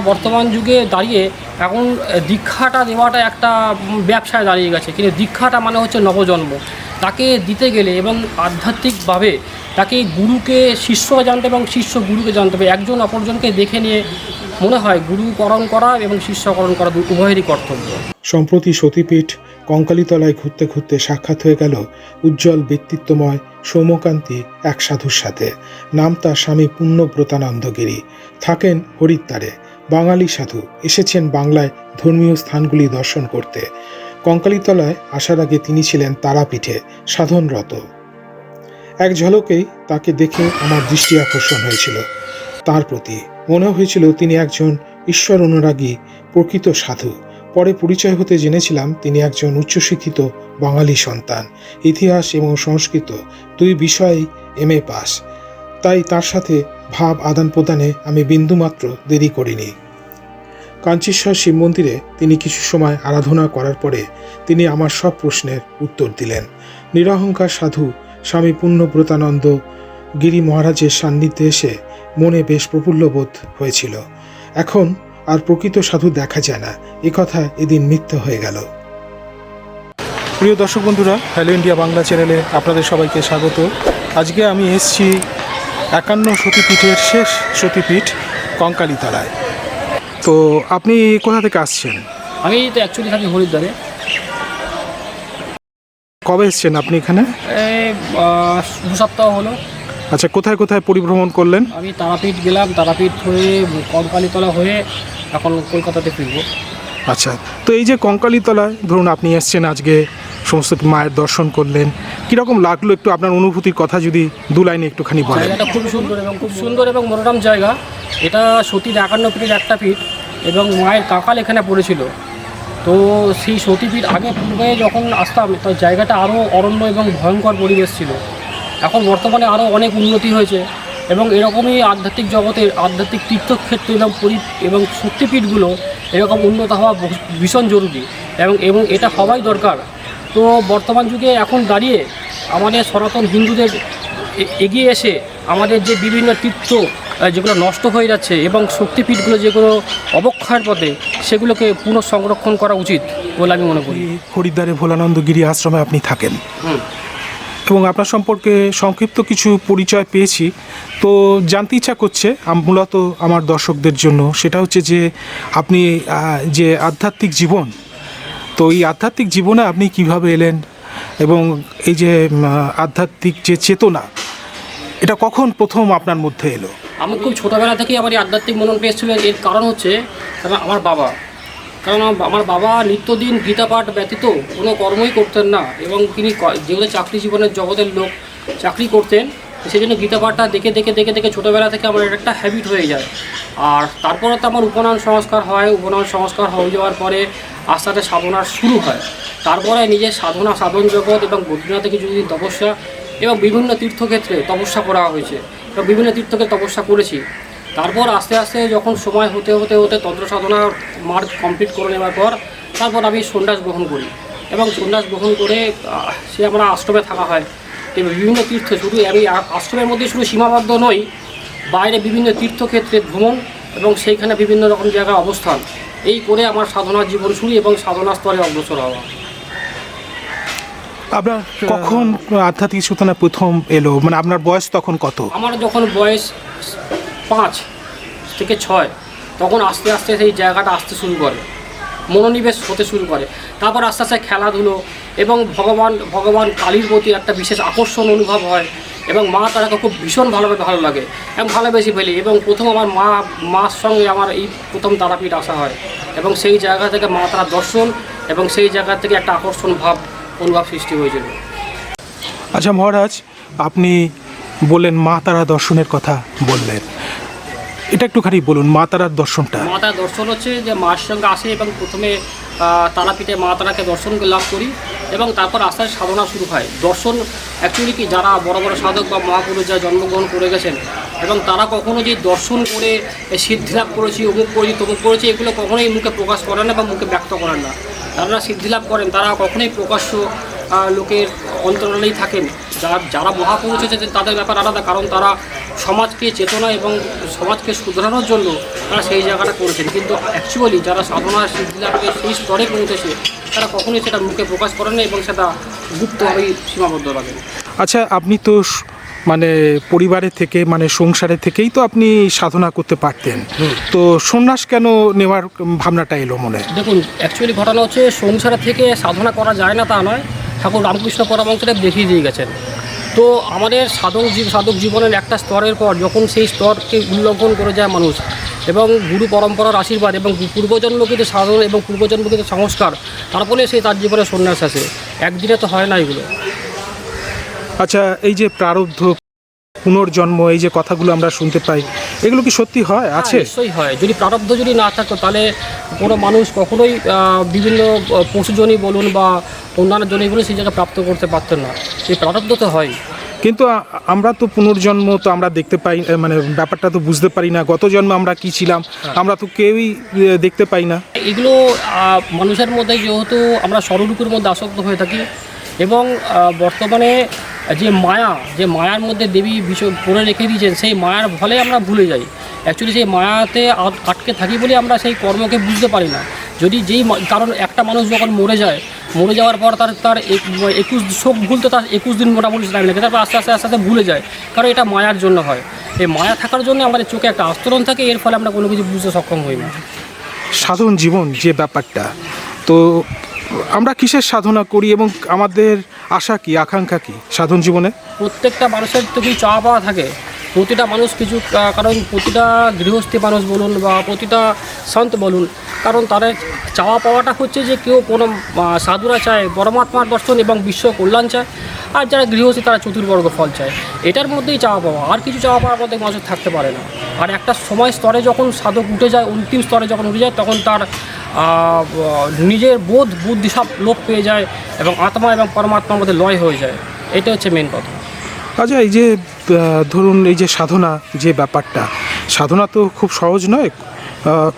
বর্তমান যুগে দাঁড়িয়ে এখন দীক্ষাটা দেওয়াটা একটা ব্যবসায় দাঁড়িয়ে গেছে। কিন্তু দীক্ষাটা মানে হচ্ছে নবজন্ম। তাকে দিতে গেলে এবং আধ্যাত্মিকভাবে তাকে গুরুকে শিষ্য জানতে এবং শিষ্য গুরুকে জানতে হবে। একজন অপরজনকে দেখে নিয়ে মনে হয় গুরুকরণ করা এবং শিষ্যকরণ করা উভয়েরই কর্তব্য। সম্প্রতি সতীপীঠ কঙ্কালীতলায় ঘুরতে ঘুরতে সাক্ষাৎ হয়ে গেল উজ্জ্বল ব্যক্তিত্বময় সৌমকান্তি এক সাধুর সাথে। নাম তার স্বামী পুণ্যব্রতানন্দগিরি। থাকেন হরিদ্বারে। বাঙালি সাধু এসেছেন বাংলায় ধর্মীয় স্থানগুলি দর্শন করতে। কঙ্কালীতলায় আসার আগে তিনি ছিলেন তারাপীঠে সাধনরত। এক ঝলকেই তাকে দেখে আমার দৃষ্টি আকর্ষণ হয়েছিল। তার প্রতি মনে হয়েছিল তিনি একজন ঈশ্বর অনুরাগী প্রকৃত সাধু। পরে পরিচয় হতে জেনেছিলাম তিনি একজন উচ্চশিক্ষিত বাঙালি সন্তান। ইতিহাস এবং সংস্কৃত দুই বিষয়েই এম এ পাস তাই তার সাথে ভাব আদান প্রদানে আমি বিন্দুমাত্র দেরি করিনি। কাঞ্চীশ্বর শিব মন্দিরে তিনি কিছু সময় আরাধনা করার পরে তিনি আমার সব প্রশ্নের উত্তর দিলেন। নিরহংকার সাধু স্বামী পুণ্যব্রতানন্দ গিরি মহারাজের সান্নিধ্যে এসে মনে বেশ প্রফুল্ল বোধ হয়েছিল। এখন আর প্রকৃত সাধু দেখা যায় না কথা এদিন মিথ্যে হয়ে গেল। প্রিয় দর্শক বন্ধুরা হ্যালো ইন্ডিয়া বাংলা চ্যানেলে আপনাদের সবাইকে স্বাগত। আজকে আমি এসেছি একান্ন সতীপীঠের শেষ সতীপীঠ কঙ্কালীতলায়। তো আপনি কোথা থেকে আসছেন? আমি তো অ্যাকচুয়ালি থাকি হরিদ্বারে। কবে এসছেন আপনি এখানে? দু সপ্তাহ হলো। আচ্ছা কোথায় কোথায় পরিভ্রমণ করলেন? আমি তারাপীঠ গেলাম তারাপীঠ হয়ে কঙ্কালীতলা হয়ে এখন কলকাতাতে ফিরবো। আচ্ছা তো এই যে কঙ্কালীতলায় ধরুন আপনি এসছেন আজকে সমস্ত মায়ের দর্শন করলেন। কীরকম লাগল একটু আপনার অনুভূতির কথা যদি দু লাইনে একটুখানি বলেন? জায়গাটা খুব সুন্দর এবং খুব সুন্দর এবং মনোরম জায়গা। এটা সতীর একান্ন পীঠের একটা পীঠ এবং মায়ের কাকাল এখানে পড়েছিল। তো সেই সতীপীঠ আগে পূর্বে যখন আসতাম, তো জায়গাটা আরও অরণ্য এবং ভয়ঙ্কর পরিবেশ ছিল। এখন বর্তমানে আরও অনেক উন্নতি হয়েছে এবং এরকমই আধ্যাত্মিক জগতের আধ্যাত্মিক তীর্থক্ষেত্র এবং পরি এবং শক্তিপীঠগুলো এরকম উন্নত হওয়া ভীষণ জরুরি এবং এবং এটা হওয়াই দরকার। তো বর্তমান যুগে এখন দাঁড়িয়ে আমাদের সনাতন হিন্দুদের এগিয়ে এসে আমাদের যে বিভিন্ন তীর্থ যেগুলো নষ্ট হয়ে যাচ্ছে এবং শক্তিপীঠগুলো যেগুলো অবক্ষয়ের পথে সেগুলোকে পুনঃসংরক্ষণ করা উচিত বলে আমি মনে করি। হরিদ্বারে ভোলানন্দ গিরি আশ্রমে আপনি থাকেন। এবং আপনার সম্পর্কে সংক্ষিপ্ত কিছু পরিচয় পেয়েছি। তো জানতে ইচ্ছা করছে মূলত আমার দর্শকদের জন্য সেটা হচ্ছে যে আপনি যে আধ্যাত্মিক জীবন তো এই আধ্যাত্মিক জীবনে আপনি কীভাবে এলেন? এবং এই যে আধ্যাত্মিক যে চেতনা, এটা কখন প্রথম আপনার মধ্যে এলো? আমি খুব ছোটোবেলা থেকেই আমার এই আধ্যাত্মিক মনন পেয়েছিল এর কারণ হচ্ছে কারণ আমার বাবা। কারণ আমার- বাবা নিত্যদিন গীতা পাঠ ব্যতীত কোনো কর্মই করতেন না। এবং তিনি যেগুলো চাকরি জীবনের জগতের লোক, চাকরি করতেন। সেই জন্য গীতা পাঠটা দেখে দেখে দেখে দেখে ছোটোবেলা থেকে আমার এটা একটা হ্যাবিট হয়ে যায়। আর তারপরে তো আমার উপনয়ন সংস্কার হয়, উপনয়ন সংস্কার হয়ে যাওয়ার পরে আস্তে আস্তে সাধনার শুরু হয়। তারপরে নিজের সাধনা, সাধন জগৎ এবং বদ্রীনাথে কিছুদিন তপস্যা এবং বিভিন্ন তীর্থক্ষেত্রে তপস্যা করা হয়েছে, এবং বিভিন্ন তীর্থকে তপস্যা করেছি, তারপর আস্তে আস্তে যখন সময় হতে হতে হতে তন্ত্র সাধনা মার কমপ্লিট করে নেওয়ার পর, তারপর আমি সন্ন্যাস গ্রহণ করি। এবং সন্ন্যাস গ্রহণ করে সে আমরা আশ্রমে থাকা হয়। বিভিন্ন তীর্থ শুধু আমি আশ্রমের মধ্যে শুধু সীমাবদ্ধ নই বাইরে বিভিন্ন তীর্থক্ষেত্রে ভ্রমণ এবং সেইখানে বিভিন্ন রকম জায়গায় অবস্থান। এই করে আমার সাধনার জীবন শুরু এবং সাধনা স্তরে অগ্রসর হওয়া। আপনার কখন আধ্যাত্মিক চেতনা প্রথম এলো? মানে আপনার বয়স তখন কত? আমার যখন বয়স পাঁচ থেকে ছয় তখন আস্তে আস্তে সেই জায়গাটা আসতে শুরু করে মনোনিবেশ হতে শুরু করে। তারপর আস্তে আস্তে খেলাধুলো এবং ভগবান ভগবান কালীর প্রতি একটা বিশেষ আকর্ষণ অনুভব হয় এবং মা তারাকে খুব ভীষণ ভালোভাবে ভালো লাগে। এবং ভালোবেসে ফেলি এবং প্রথম আমার মা মার সঙ্গে আমার এই প্রথম তারাপীঠ আসা হয় এবং সেই জায়গা থেকে মা তারা দর্শন এবং সেই জায়গা থেকে একটা আকর্ষণ ভাব অনুভব সৃষ্টি হয়েছিল। আচ্ছা মহারাজ আপনি বললেন মা তারা দর্শনের কথা বললেন। এটা একটুখানি বলুন মা তারার দর্শনটা। মা তারা দর্শন হচ্ছে যে মার সঙ্গে আসে এবং প্রথমে তারাপীঠে মা তারাকে দর্শন লাভ করি। এবং তারপর আস্তে সাধনা শুরু হয়। দর্শন অ্যাকচুয়ালি কি যারা বড় বড় সাধক বা মহাপুরুষ যারা জন্মগ্রহণ করে গেছেন এবং তারা কখনো যে দর্শন করে এ, সিদ্ধি লাভ করেছি অমুক করেছি তমুক করেছি এগুলো কখনোই মুখে প্রকাশ করেন না বা মুখে ব্যক্ত করেন না। যারা সিদ্ধি লাভ করেন তারা কখনোই প্রকাশ্য লোকের অন্তরালেই থাকেন। যারা যারা মহাপুরুষ হয়েছেন তাদের ব্যাপার আলাদা কারণ তারা সমাজকে চেতনা এবং সমাজকে শুধরানোর জন্য তারা সেই জায়গাটা করেছেন। কিন্তু অ্যাকচুয়ালি যারা সাধনা সিদ্ধিলাভে সেই স্তরে পৌঁছেছে তারা কখনোই সেটা মুখে প্রকাশ করেন না এবং সেটা গুপ্তভাবেই সীমাবদ্ধ রাখেন। আচ্ছা আপনি তো মানে পরিবারের থেকে মানে সংসারে থেকেই তো আপনি সাধনা করতে পারতেন। তো সন্ন্যাস কেন নেওয়ার ভাবনাটা এলো মনে? দেখুন অ্যাকচুয়ালি ঘটনা হচ্ছে সংসার থেকে সাধনা করা যায় না তা নয়। ঠাকুর রামকৃষ্ণ পরমহংসদেব দেখিয়ে দিয়ে গেছেন। তো আমাদের সাধক জীব সাধক জীবনের একটা স্তরের পর যখন সেই স্তরকে উল্লঙ্ঘন করে যায় মানুষ এবং গুরু পরম্পরার আশীর্বাদ এবং পূর্বজন্মকৃত সাধন এবং পূর্বজন্মকৃত সংস্কার তারপরে সেই তার জীবনে সন্ন্যাস আসে। একদিনে তো হয় না এগুলো। আচ্ছা এই যে প্রারব্ধ পুনর্জন্ম এই যে কথাগুলো আমরা শুনতে পাই এগুলো কি সত্যি হয়? আছে? হ্যাঁ, নিশ্চয়ই হয়। যদি প্রারব্ধ যদি না থাকতো তাহলে কোনো মানুষ কখনোই বিভিন্ন পশুজনই বলুন বা অন্যান্য জনই বলুন সেই জায়গায় প্রাপ্ত করতে পারতেন না। এই প্রারব্ধ তো হয়। কিন্তু আমরা তো পুনর্জন্ম তো আমরা দেখতে পাই মানে ব্যাপারটা তো বুঝতে পারি না গত জন্মে আমরা কি ছিলাম আমরা তো কেউই দেখতে পাই না। এগুলো মানুষের মধ্যে যেহেতু আমরা স্বরূপের মধ্যে আসক্ত হয়ে থাকি এবং বর্তমানে যে মায়া যে মায়ার মধ্যে দেবী বিষয় করে রেখে দিয়েছেন সেই মায়ার ফলে আমরা ভুলে যাই। অ্যাকচুয়ালি সেই মায়াতে আটকে থাকি বলে আমরা সেই কর্মকে বুঝতে পারি না। যদি যেই কারণ একটা মানুষ যখন মরে যায় মরে যাওয়ার পর তার তার এক- একুশ শোক ভুলতে তার একুশ দিন মোটামুটি টাইম লাগে তারপর আস্তে আস্তে আস্তে আস্তে ভুলে যায়। কারণ এটা মায়ার জন্য হয়। এই মায়া থাকার জন্য আমাদের চোখে একটা আস্তরণ থাকে এর ফলে আমরা কোনো কিছু বুঝতে সক্ষম হই না। সাধন জীবন যে ব্যাপারটা তো আমরা কিসের সাধনা করি এবং আমাদের আশা কি আকাঙ্ক্ষা কি সাধন জীবনে? প্রত্যেকটা মানুষের তো কিছু চাওয়া পাওয়া থাকে প্রতিটা মানুষ কিছু কারণ প্রতিটা গৃহস্থী মানুষ বলুন বা প্রতিটা সন্ত বলুন, কারণ তাদের চাওয়া পাওয়াটা হচ্ছে যে কেউ কোনো সাধুরা চায়, পরমাত্মার দর্শন এবং বিশ্ব কল্যাণ চায়, আর যারা গৃহস্থী তারা চতুর্বর্গ ফল চায়। এটার মধ্যেই চাওয়া পাওয়া, আর কিছু চাওয়া পাওয়ার মধ্যে মানুষের থাকতে পারে না। আর একটা সময় স্তরে যখন সাধক উঠে যায়, অন্তিম স্তরে যখন উঠে যায়, তখন তার নিজের বোধ বুদ্ধি সব লোপ পেয়ে যায় এবং আত্মা এবং পরমাত্মার মধ্যে লয় হয়ে যায়। এটা হচ্ছে মেন কথা। আচ্ছা এই যে ধরুন এই যে সাধনা যে ব্যাপারটা সাধনা তো খুব সহজ নয়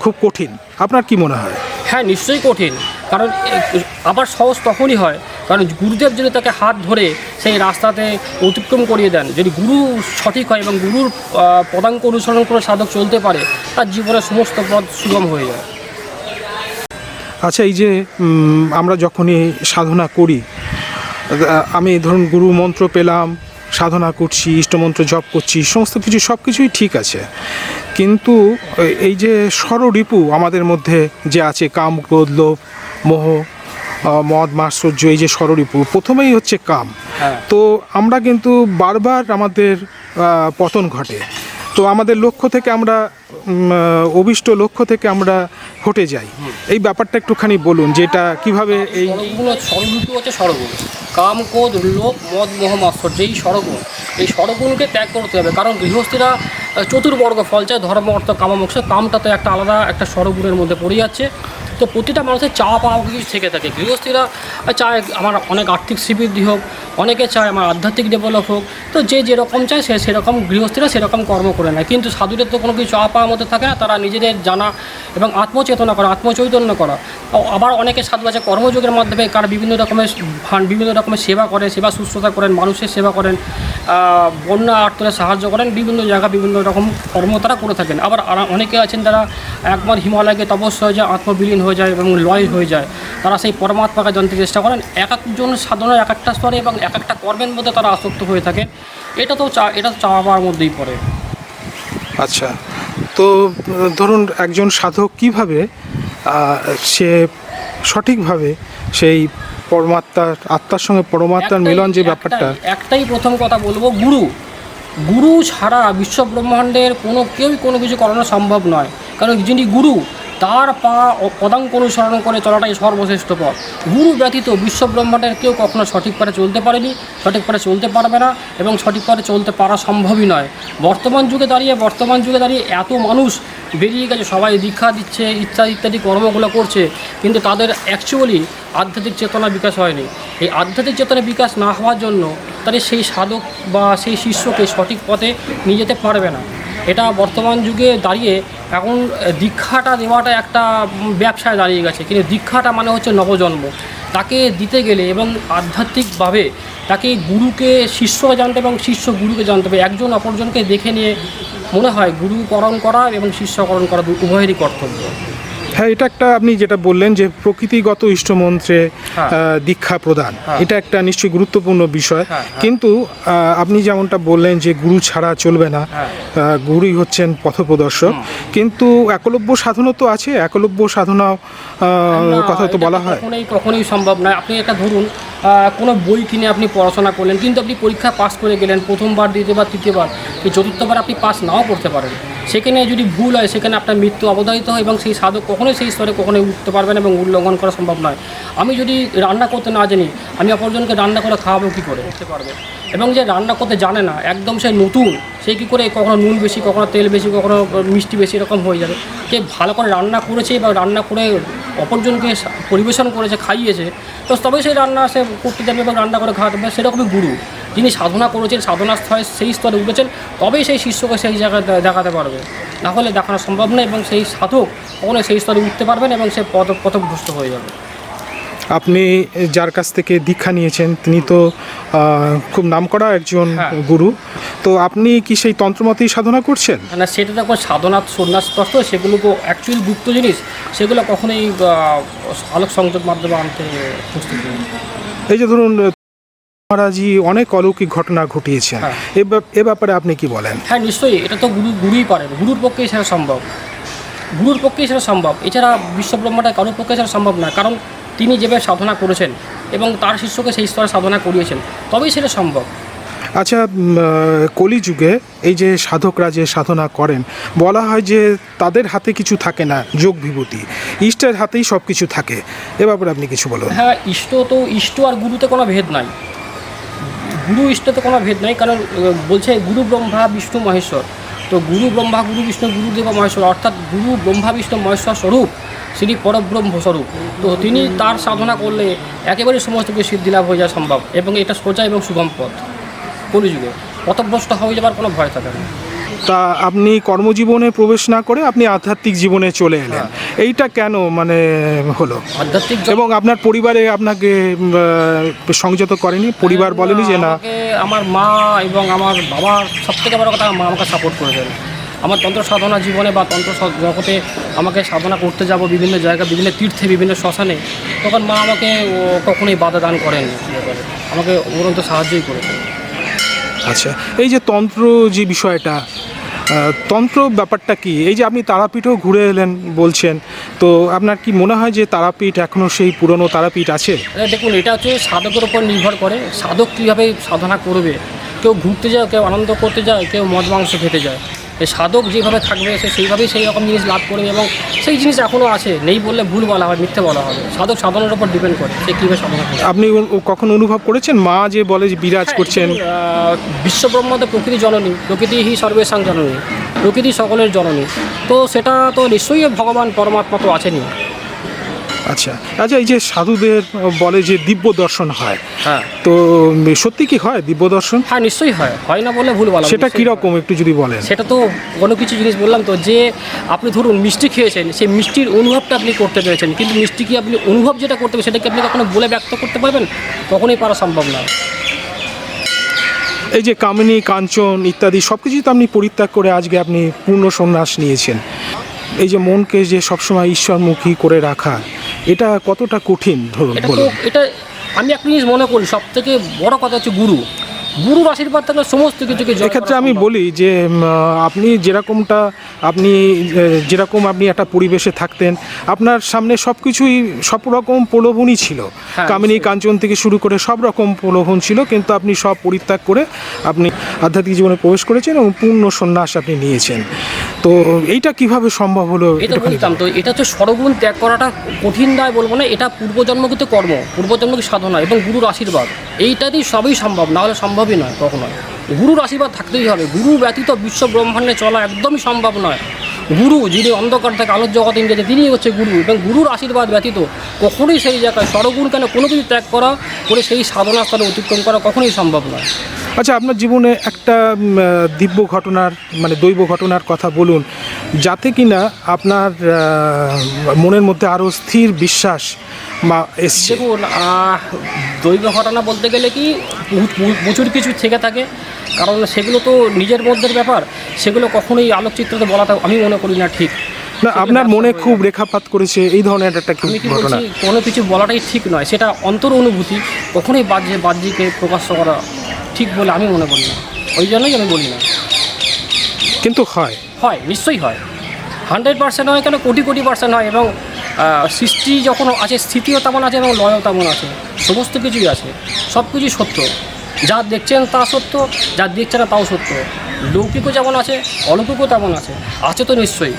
খুব কঠিন। আপনার কি মনে হয়? হ্যাঁ নিশ্চয়ই কঠিন। কারণ আবার সহজ তখনই হয় কারণ গুরুদেব যদি তাকে হাত ধরে সেই রাস্তাতে অতিক্রম করিয়ে দেন যদি গুরু সঠিক হয় এবং গুরুর পদাঙ্ক অনুসরণ করে সাধক চলতে পারে তার জীবনের সমস্ত পথ সুগম হয়ে যায়। আচ্ছা এই যে আমরা যখনই সাধনা করি আমি ধরুন গুরু মন্ত্র পেলাম সাধনা করছি ইষ্টমন্ত্র জপ করছি সমস্ত কিছু সব কিছুই ঠিক আছে। কিন্তু এই যে স্বররিপু আমাদের মধ্যে যে আছে কাম ক্রোধ লোভ মোহ মদ মাশ্চর্য এই যে স্বররিপু প্রথমেই হচ্ছে কাম। হ্যাঁ। তো আমরা কিন্তু বারবার আমাদের পতন ঘটে। তো আমাদের লক্ষ্য থেকে আমরা অভিষ্ট লক্ষ্য থেকে আমরা হটে যাই। এই ব্যাপারটা একটুখানি বলুন, যেটা কীভাবে এই সড়কগুলো হচ্ছে সড়গুণ কাম কোদ লোভ, মদ, মোহ যেই এই সড়গুণ এই সড়গুণকে ত্যাগ করতে হবে। কারণ গৃহস্থীরা চতুর্বর্গ ফল চায়, ধর্ম, অর্থ, কামমোক্ষ, কামটা তো একটা আলাদা একটা সড়গুণের মধ্যে পড়ে যাচ্ছে। তো প্রতিটা মানুষের চাওয়া পাওয়া কিছু থেকে থাকে। গৃহস্থীরা চায় আমার অনেক আর্থিক শ্রীবৃদ্ধি হোক, অনেকে চায় আমার আধ্যাত্মিক ডেভেলপ হোক। তো যে যেরকম চায় সে সেরকম গৃহস্থীরা সেরকম কর্ম করে নেয়। কিন্তু সাধুদের তো কোনো কিছু চাওয়া পাওয়ার মধ্যে থাকে না, তারা নিজেদের জানা এবং আত্মচেতনা করা, আত্মচৈতন্য করা। আবার অনেকে সাধু আছে, কর্মযোগের মাধ্যমে কারা বিভিন্ন রকমের ভান- বিভিন্ন রকমের সেবা করে সেবা শুশ্রূষা করেন, মানুষের সেবা করেন বন্যা আর্তরে সাহায্য করেন, বিভিন্ন জায়গা বিভিন্ন রকম কর্ম তারা করে থাকেন। আবার অনেকে আছেন তারা একবার হিমালয়কে তপস্যা যায়, আত্মবিলীন হয়ে যায় এবং লয় হয়ে যায়। তারা সেই পরমাত্মাকে জানতে চেষ্টা করেন। এক একজন সাধনার এক একটা স্তরে এবং এক একটা কর্মের মধ্যে তারা আসক্ত হয়ে থাকে। এটা তো চা এটা তো চাওয়া পাওয়ার মধ্যেই পড়ে। আচ্ছা তো ধরুন একজন সাধক কীভাবে সে সঠিকভাবে সেই পরমাত্মার আত্মার সঙ্গে পরমাত্মার মিলন যে ব্যাপারটা? একটাই প্রথম কথা বলব গুরু। গুরু ছাড়া বিশ্ব ব্রহ্মাণ্ডের কোনো কেউই কোনো কিছু করানো সম্ভব নয়। কারণ যিনি গুরু তার পা পদাঙ্ক অনুসরণ করে চলাটাই সর্বশ্রেষ্ঠ পথ। গুরু ব্যতীত বিশ্বব্রহ্মাণ্ডের কেউ কখনো সঠিক পথে চলতে পারেনি, সঠিক পথে চলতে পারবে না এবং সঠিক পথে চলতে পারা সম্ভবই নয়। বর্তমান যুগে দাঁড়িয়ে, বর্তমান যুগে দাঁড়িয়ে এত মানুষ বেরিয়ে গেছে, সবাই দীক্ষা দিচ্ছে, ইত্যাদি ইত্যাদি কর্মগুলো করছে, কিন্তু তাদের অ্যাকচুয়ালি আধ্যাত্মিক চেতনা বিকাশ হয়নি। এই আধ্যাত্মিক চেতনা বিকাশ না হওয়ার জন্য তাদের সেই সাধক বা সেই শিষ্যকে সঠিক পথে নিয়ে যেতে পারবে না। এটা বর্তমান যুগে দাঁড়িয়ে এখন দীক্ষাটা দেওয়াটা একটা ব্যবসায় দাঁড়িয়ে গেছে। কিন্তু দীক্ষাটা মানে হচ্ছে নবজন্ম। তাকে দিতে গেলে এবং আধ্যাত্মিকভাবে তাকে গুরুকে শিষ্য জানতে এবং শিষ্য গুরুকে জানতে হবে। একজন অপরজনকে দেখে নিয়ে মনে হয় গুরুকরণ করা এবং শিষ্যকরণ করা উভয়েরই কর্তব্য। হ্যাঁ এটা একটা আপনি যেটা বললেন যে প্রকৃতিগত ইষ্টমন্ত্রে হ্যাঁ। দীক্ষা প্রদান হ্যাঁ। এটা একটা নিশ্চয়ই গুরুত্বপূর্ণ বিষয় হ্যাঁ। কিন্তু আপনি যেমনটা বললেন যে গুরু ছাড়া চলবে না। গুরুই হচ্ছেন পথপ্রদর্শক কিন্তু একলব্য সাধনা তো আছে একলব্য সাধনা কথা তো বলা হয় কখনোই কখনোই সম্ভব নয় আপনি একটা ধরুন কোনো বই কিনে আপনি পড়াশোনা করলেন কিন্তু আপনি পরীক্ষা পাস করে গেলেন প্রথমবার দ্বিতীয়বার তৃতীয়বার কি চতুর্থবার আপনি পাস নাও করতে পারেন সেখানে যদি ভুল হয়, সেখানে আপনার মৃত্যু অবধারিত হয় এবং সেই সাধক কখনোই সেই স্তরে কখনোই উঠতে পারবেন এবং উল্লঙ্ঘন করা সম্ভব নয়। আমি যদি রান্না করতে না জানি, আমি অপরজনকে রান্না করে খাওয়াবো কী করে? করতে পারবে এবং যে রান্না করতে জানে না, একদম সে নতুন, সে কী করে কখনো নুন বেশি, কখনো তেল বেশি, কখনো মিষ্টি বেশি এরকম হয়ে যাবে? যে ভালো করে রান্না করেছে বা রান্না করে অপরজনকে পরিবেশন করেছে, খাইয়েছে, তো তবে সেই রান্না সে করতে যাবে এবং রান্না করে খাওয়াতে সেরকমই গুরু। যিনি সাধনা করেছেন সাধনা স্তরে সেই স্তরে উঠেছেন তবেই সেই শিষ্যকে সেই জায়গায় দেখাতে পারবে। না হলে দেখানো সম্ভব নয় এবং সেই সাধক কখনো সেই স্তরে উঠতে পারবেন এবং সে পথ পথভ্রষ্ট হয়ে যাবে। আপনি যার কাছ থেকে দীক্ষা নিয়েছেন তিনি তো খুব নামকরা একজন হ্যাঁ। গুরু। তো আপনি কি সেই তন্ত্রমতেই সাধনা করছেন? না সেটা তো সাধনা সন্ন্যাস তত্ত্ব সেগুলো তো অ্যাকচুয়ালি গুপ্ত জিনিস সেগুলো কখনোই আলোক সংযোগ মাধ্যমে আনতে প্রস্তুত এই যে ধরুন মহারাজি অনেক অলৌকিক ঘটনা ঘটিয়েছেন। হ্যাঁ। এ ব্যাপারে আপনি কি বলেন? হ্যাঁ নিশ্চয়ই এটা তো গুরু গুরুই পারেন। গুরুর পক্ষেই সেটা সম্ভব। গুরুর পক্ষেই সেটা সম্ভব। এছাড়া বিশ্বব্রহ্মাটা কারোর পক্ষে সেটা সম্ভব না কারণ তিনি যেভাবে সাধনা করেছেন এবং তার শিষ্যকে সেই স্তরে সাধনা করিয়েছেন তবেই সেটা সম্ভব। আচ্ছা কলিযুগে এই যে সাধকরা যে সাধনা করেন বলা হয় যে তাদের হাতে কিছু থাকে না যোগ বিভূতি। ইষ্টের হাতেই সব কিছু থাকে। এ ব্যাপারে আপনি কিছু বলুন। হ্যাঁ ইষ্ট তো ইষ্ট আর গুরুতে কোনো ভেদ নাই। গুরু ইষ্টতে কোনো ভেদ নাই, কারণ বলছে গুরু ব্রহ্মা, বিষ্ণু, মহেশ্বর। তো গুরু ব্রহ্মা, গুরু বিষ্ণু গুরুদেব মহেশ্বর, অর্থাৎ গুরু ব্রহ্মা, বিষ্ণু, মহেশ্বর স্বরূপ, শ্রী পরব্রহ্ম স্বরূপ। তো তিনি তার সাধনা করলে একেবারে সমস্ত কিছু সিদ্ধি লাভ হয়ে যাওয়া সম্ভব, এবং এটা সোজা এবং সুগম পথ। কলিযুগে। পথভ্রষ্ট হয়ে যাবার কোনো ভয় থাকে না। তা আপনি কর্মজীবনে প্রবেশ না করে আপনি আধ্যাত্মিক জীবনে চলে এলেন। এইটা কেন মানে হলো? আধ্যাত্মিক এবং আপনার পরিবারে আপনাকে আহ, সংযত করেনি? পরিবার বলেনি যে না? আমাকে আমার মা এবং আমার বাবা সব থেকে বড় কথা আমার মা আমাকে সাপোর্ট করে দেন আমার তন্ত্র সাধনা জীবনে বা তন্ত্র স- জগতে আমাকে সাধনা করতে যাব বিভিন্ন জায়গায় বিভিন্ন তীর্থে বিভিন্ন শ্মশানে তখন মা আমাকে ও, কখনোই বাধা দান করেন। আমাকে উপরন্ত সাহায্যই করেছেন আচ্ছা এই যে তন্ত্র যে বিষয়টা তন্ত্র ব্যাপারটা কি? এই যে আপনি তারাপীঠও ঘুরে এলেন বলছেন, তো আপনার কি মনে হয় যে তারাপীঠ এখনও সেই পুরনো তারাপীঠ আছে? দেখুন, এটা হচ্ছে সাধকের উপর নির্ভর করে সাধক কীভাবে সাধনা করবে। কেউ ঘুরতে যায়, কেউ আনন্দ করতে যায়, কেউ মদ মাংস খেতে যায়। সাধক যেভাবে থাকবে সে সেইভাবেই সেই রকম জিনিস লাভ করবে এবং সেই জিনিস এখনও আছে। নেই বললে ভুল বলা হয় মিথ্যে বলা হবে। সাধক সাধনার উপর ডিপেন্ড করে সে কীভাবে সাধনা করে আপনি কখন অনুভব করেছেন? মা যে বলে যে বিরাজ করছেন। বিশ্বব্রহ্ম তো প্রকৃতি জননী প্রকৃতি হি সর্বেশাং জননী প্রকৃতি সকলের জননী। তো সেটা তো নিশ্চয়ই ভগবান পরমাত্মা তো আছেনই। আচ্ছা আচ্ছা এই যে সাধুদের বলে যে দিব্য দর্শন হয় হ্যাঁ। তো সত্যি কি হয় দিব্য দর্শন হ্যাঁ নিশ্চয়ই হয়। হয় না বলে ভুল বলা সেটা কীরকম একটু যদি বলেন। সেটা তো কোনো কিছু জিনিস বললাম তো যে আপনি ধরুন মিষ্টি খেয়েছেন সেই মিষ্টির অনুভবটা আপনি করতে পেরেছেন কিন্তু মিষ্টি কি আপনি অনুভব যেটা করতে সেটা কি আপনি কখনো বলে ব্যক্ত করতে পারবেন? কখনোই পারা সম্ভব না। এই যে কামিনী কাঞ্চন ইত্যাদি সব কিছুই তো আপনি পরিত্যাগ করে আজকে আপনি পূর্ণ সন্ন্যাস নিয়েছেন। এই যে মনকে যে সবসময় ঈশ্বরমুখী করে রাখা এটা কতটা কঠিন ধরুন এটা এটা আমি একটা জিনিস মনে করি সব থেকে বড় কথা হচ্ছে গুরু। গুরুর আশীর্বাদ থাকলে সমস্ত কিছুকে জয় এক্ষেত্রে আমি সম্ভব। বলি যে উম, আপনি যেরকমটা আপনি যেরকম আপনি একটা পরিবেশে থাকতেন আপনার সামনে সব কিছুই সব রকম প্রলোভনই ছিল। হ্যাঁ, কামিনী কাঞ্চন থেকে শুরু করে সব রকম প্রলোভন ছিল কিন্তু আপনি সব পরিত্যাগ করে আপনি আধ্যাত্মিক জীবনে প্রবেশ করেছেন এবং পূর্ণ সন্ন্যাস আপনি নিয়েছেন। তো এইটা কীভাবে সম্ভব হলো এটা বলতাম তো এটা হচ্ছে সরগুণ ত্যাগ করাটা কঠিন নয় বলব না এটা পূর্বজন্মগত কর্ম পূর্বজন্মকে সাধনা এবং গুরুর আশীর্বাদ। এইটাতেই সবই সম্ভব না হলে সম্ভবই নয় কখনোই। গুরুর আশীর্বাদ থাকতেই হবে গুরু ব্যতীত বিশ্ব ব্রহ্মাণ্ডে চলা একদমই সম্ভব নয়। গুরু যিনি অন্ধকার থেকে আলোর জগতে নিয়ে তিনি হচ্ছে গুরু এবং গুরুর আশীর্বাদ ব্যতীত কখনোই সেই জায়গায় সরগুণ কেন কোনো কিছু ত্যাগ করা করে সেই সাধনা স্তরে অতিক্রম করা কখনোই সম্ভব নয়। আচ্ছা আপনার জীবনে একটা দিব্য ঘটনার মানে দৈব ঘটনার কথা বলুন যাতে কিনা আপনার মনের মধ্যে আরও স্থির বিশ্বাস বা এসছে। দেখুন দৈব ঘটনা বলতে গেলে কি প্রচুর কিছু থেকে থাকে কারণ সেগুলো তো নিজের মধ্যের ব্যাপার সেগুলো কখনোই আলোকচিত্রতে বলাটা আমি মনে করি না ঠিক। না আপনার মনে খুব রেখাপাত করেছে এই ধরনের একটা ঘটনা? কোনো কিছু বলাটাই ঠিক নয় সেটা অন্তর অনুভূতি কখনোই বাহ্যে বাহ্যিকে প্রকাশ করা ঠিক বলে আমি মনে করি না। ওই জন্যই আমি বলি না। কিন্তু হয়। হয় নিশ্চয়ই হয়। হান্ড্রেড পার্সেন্ট হয় কেন? কোটি কোটি পার্সেন্ট হয় এবং সৃষ্টি যখন আছে স্থিতিও তেমন আছে এবং লয়ও তেমন আছে। সমস্ত কিছুই আছে। সব কিছুই সত্য। যা দেখছেন তা সত্য যা দেখছে না তাও সত্য। লৌকিকও যেমন আছে অলৌকিকও তেমন আছে। আছে তো নিশ্চয়ই।